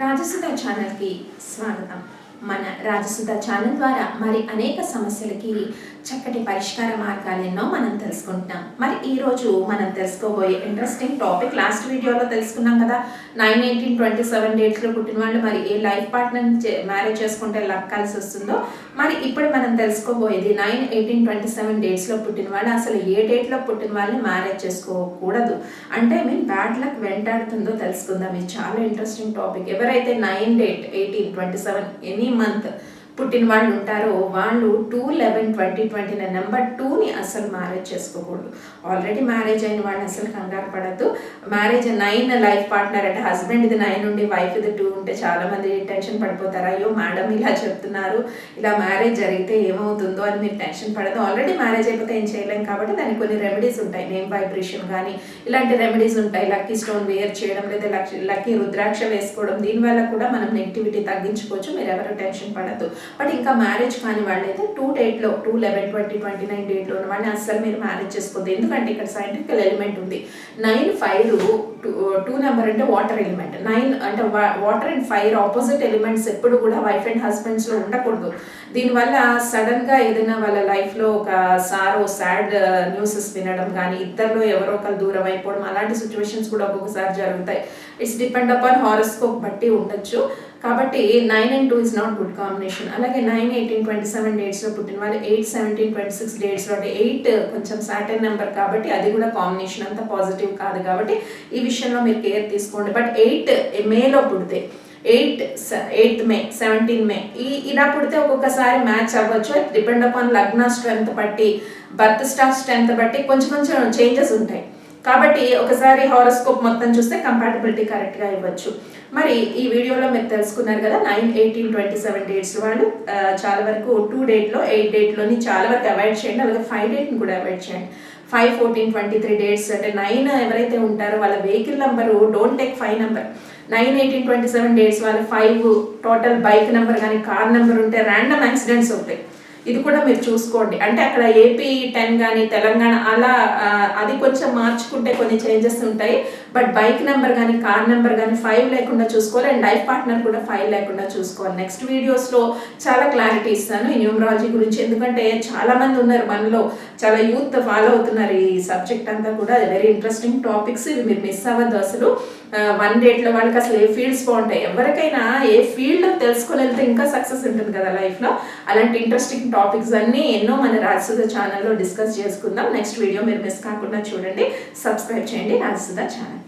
రాజసుధ ఛానల్కి స్వాగతం. మన రాజసుధ ఛానల్ ద్వారా మరి అనేక సమస్యలకి చక్కటి పరిష్కార మార్గాలు ఎన్నో మనం తెలుసుకుంటున్నాం. మరి ఈరోజు మనం తెలుసుకోబోయే ఇంట్రెస్టింగ్ టాపిక్ లాస్ట్ వీడియోలో తెలుసుకున్నాం కదా నైన్ ఎయిటీన్ ట్వంటీ సెవెన్ డేట్స్లో పుట్టిన వాళ్ళు మరి ఏ లైఫ్ పార్ట్నర్ మ్యారేజ్ చేసుకుంటే లక్కాల్సి వస్తుందో మరి ఇప్పుడు మనం తెలుసుకోబోయేది నైన్ ఎయిటీన్ ట్వంటీ సెవెన్ డేట్స్లో పుట్టిన వాళ్ళు అసలు ఏ డేట్లో పుట్టిన వాళ్ళని మ్యారేజ్ చేసుకోకూడదు. అంటే మీన్ బ్యాడ్ లక్ వెంటాడుతుందో తెలుసుకుందాం. ఇది చాలా ఇంట్రెస్టింగ్ టాపిక్ ఎవరైతే nine date eighteen twenty seven any manta. పుట్టిన వాళ్ళు ఉంటారో వాళ్ళు two eleven twenty twenty nine number టూని అసలు మ్యారేజ్ చేసుకోకూడదు. ఆల్రెడీ మ్యారేజ్ అయిన వాళ్ళు అసలు కంగారు పడద్దు. మ్యారేజ్ నైన్ లైఫ్ పార్ట్నర్ అంటే హస్బెండ్ ఇది నైన్ ఉండి వైఫ్ ఇది టూ ఉంటే చాలా మంది టెన్షన్ పడిపోతారు. అయ్యో మేడం ఇలా చెప్తున్నారు. ఇలా మ్యారేజ్ జరిగితే ఏమవుతుందో అని మీరు టెన్షన్ పడదు ఆల్రెడీ మ్యారేజ్ అయిపోతే ఏం చేయలేం కాబట్టి దానికి కొన్ని రెమెడీస్ ఉంటాయి. నేమ్ వైబ్రేషన్ కానీ ఇలాంటి రెమెడీస్ ఉంటాయి. లక్కీ స్టోన్ వేర్ చేయడం లేదా లక్కీ లక్కీ రుద్రాక్ష వేసుకోవడం దీనివల్ల కూడా మనం నెగిటివిటీ తగ్గించుకోవచ్చు. మీరు ఎవరు టెన్షన్ పడద్దు. బట్ ఇంకా మ్యారేజ్ కాని వాళ్ళైతే టూ డేట్లో two eleven twenty twenty nine డేట్లో ఉన్న వాళ్ళని అస్సలు మీరు మ్యారేజ్ చేసుకోవద్దు. ఎందుకంటే ఇక్కడ సైంటిఫికల్ ఎలిమెంట్ ఉంది. Nine five two two number అంటే వాటర్ ఎలిమెంట్ నైన్ అంటే water and fire opposite elements ఎప్పుడు కూడా వైఫ్ అండ్ హస్బెండ్స్లో ఉండకూడదు. దీనివల్ల సడన్గా ఏదైనా వాళ్ళ లైఫ్లో ఒక సారో సాడ్ న్యూసెస్ uh, వినడం కానీ ఇద్దరిలో ఎవరో ఒకరు దూరం అయిపోవడం అలాంటి సిచ్యువేషన్స్ కూడా ఒక్కొక్కసారి జరుగుతాయి. ఇట్స్ డిపెండ్ అపాన్ హారోస్కోప్ బట్టి ఉండొచ్చు. కాబట్టి nine and two is not good combination అలాగే నైన్ ఎయిటీన్ ట్వంటీ సెవెన్ డేట్స్లో పుట్టిన వాళ్ళు ఎయిట్ సెవెంటీన్ ట్వంటీ సిక్స్ డేట్స్లో ఎయిట్ కొంచెం సాటర్న్ నెంబర్ కాబట్టి అది కూడా కాంబినేషన్ అంతా పాజిటివ్ కాదు కాబట్టి ఈ విషయంలో మీరు కేర్ తీసుకోండి. బట్ ఎయిట్ మేలో పుడితే eight eighth May seventeen May ఈ ఇలా పుడితే ఒక్కొక్కసారి మ్యాచ్ అవ్వచ్చు. డిపెండ్ అపాన్ లగ్న స్ట్రెంత్ బట్టి బర్త్ స్టార్ స్ట్రెంత్ బట్టి కొంచెం కొంచెం చేంజెస్ ఉంటాయి. కాబట్టి ఒకసారి హారోస్కోప్ మొత్తం చూస్తే కంపాటబిలిటీ కరెక్ట్గా ఇవ్వచ్చు. మరి ఈ వీడియోలో మీరు తెలుసుకున్నారు కదా nine eighteen twenty seven dates వాళ్ళు చాలా వరకు టూ డేట్లో ఎయిట్ డేట్లోని చాలా వరకు అవాయిడ్ చేయండి. అలాగే ఫైవ్ డేట్ని కూడా అవాయిడ్ చేయండి. Five fourteen twenty three dates అంటే నైన్ ఎవరైతే ఉంటారో వాళ్ళ vehicle number don't take five number nine eighteen twenty seven dates వాళ్ళ ఫైవ్ టోటల్ బైక్ నెంబర్ కానీ కార్ నెంబర్ ఉంటే ర్యాండమ్ యాక్సిడెంట్స్ అవుతాయి. ఇది కూడా మీరు చూసుకోండి. అంటే అక్కడ ఏపీ టెన్ కానీ తెలంగాణ అలా అది కొంచెం మార్చుకుంటే కొన్ని చేంజెస్ ఉంటాయి. బట్ బైక్ నెంబర్ కానీ కార్ నెంబర్ కానీ ఫైవ్ లేకుండా చూసుకోవాలి. అండ్ లైఫ్ పార్ట్నర్ కూడా ఫైవ్ లేకుండా చూసుకోవాలి. నెక్స్ట్ వీడియోస్లో చాలా క్లారిటీ ఇస్తాను. ఈ న్యూమరాలజీ గురించి. ఎందుకంటే చాలామంది ఉన్నారు మనలో. చాలా యూత్ ఫాలో అవుతున్నారు ఈ సబ్జెక్ట్ అంతా కూడా. వెరీ ఇంట్రెస్టింగ్ టాపిక్స్ ఇవి మీరు మిస్ అవ్వద్దు అసలు. వన్ డేట్లో వాళ్ళకి అసలు ఏ ఫీల్డ్స్ బాగుంటాయి? ఎవరికైనా ఏ ఫీల్డ్ తెలుసుకొని వెళ్తే ఇంకా సక్సెస్ ఉంటుంది కదా లైఫ్లో అలాంటి ఇంట్రెస్టింగ్ టాపిక్స్ అన్నీ ఎన్నో మన రాజసుధ ఛానల్లో డిస్కస్ చేసుకుందాం. నెక్స్ట్ వీడియో మీరు మిస్ కాకుండా చూడండి. సబ్స్క్రైబ్ చేయండి రాజసుధ ఛానల్